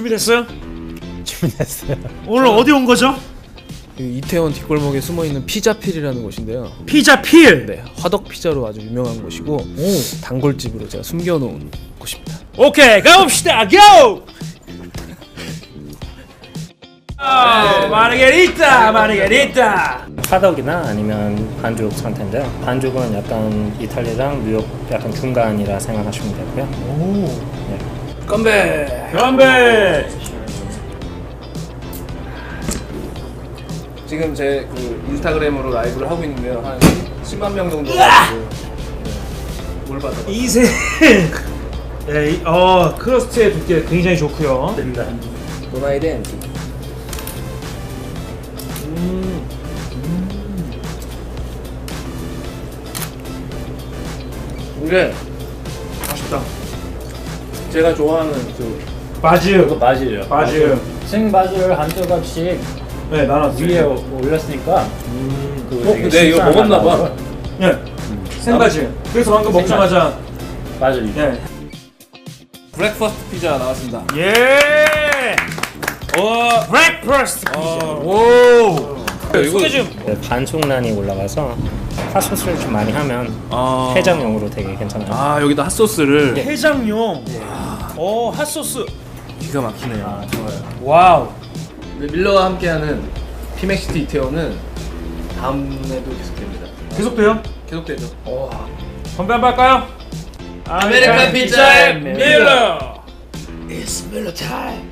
준비됐어요? 준비됐어요. 오늘 어디 온 거죠? 그 이태원 뒷골목에 숨어 있는 피자필이라는 곳인데요. 피자 필. 네, 화덕 피자로 아주 유명한 곳이고 단골집으로 제가 숨겨놓은 곳입니다. 오케이 가봅시다. 고! 아, 마르게리타, 마르게리타. 화덕이나 아니면 반죽 상태인데요. 반죽은 약간 이탈리아랑 뉴욕 약간 중간이라 생각하시면 되고요. 건배. 건배. 지금 제 그 인스타그램으로 라이브를 하고 있는데요. 한 10만 명 정도 가지고 물 받아. 이세. 네, 이- 어 크러스트의 두께 굉장히 좋고요. 됩니다. 노나이덴. 이게 맛있다. 제가 좋아하는 그 바질. 바질이요. 바질. 생바질 한 조각씩 네, 나눴어요. 위에 올렸으니까 그 어, 되게 근데 이거. 먹었나 봐. 네. 생바질. 그래서 방금 먹자마자 바질. 네. 브렉퍼스트 피자 나왔습니다. 예. 어, 브렉퍼스트 피자. 오. 소개 좀. 네, 반숙란이 올라가서 핫소스를 좀 많이 하면 해장용으로 되게 괜찮아요. 아 여기다 핫소스를 해장용. 어, 핫소스. 기가 막히네요. 아, 좋아요. 와우. 네, 밀러와 함께하는 피맥시티 이태원은 다음에도 계속됩니다. 계속돼요? 계속되죠. 건배 한번 할까요? 아메리칸 피자의 밀러. It's Miller time.